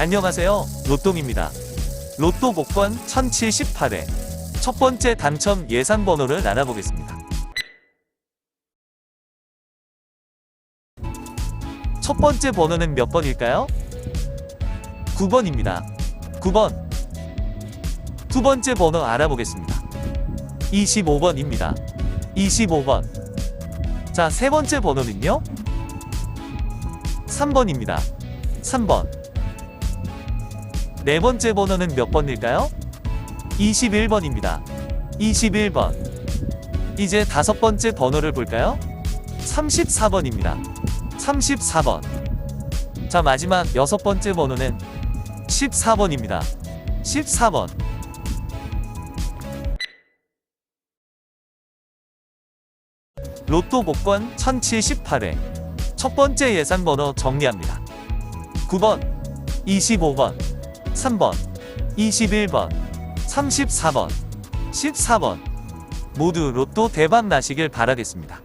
안녕하세요. 로똥입니다. 로또 복권 1078회 첫 번째 당첨 예상 번호를 알아보겠습니다. 첫 번째 번호는 몇 번일까요? 9번입니다. 9번. 두 번째 번호 알아보겠습니다. 25번입니다. 25번. 자, 세 번째 번호는요? 3번입니다. 3번. 네 번째 번호는 몇 번일까요? 21번입니다. 21번. 이제 다섯 번째 번호를 볼까요? 34번입니다. 34번. 자, 마지막 여섯 번째 번호는 14번입니다. 14번. 로또 복권 1078회. 첫 번째 예상 번호 정리합니다. 9번, 25번, 3번, 21번, 34번, 14번. 모두 로또 대박 나시길 바라겠습니다.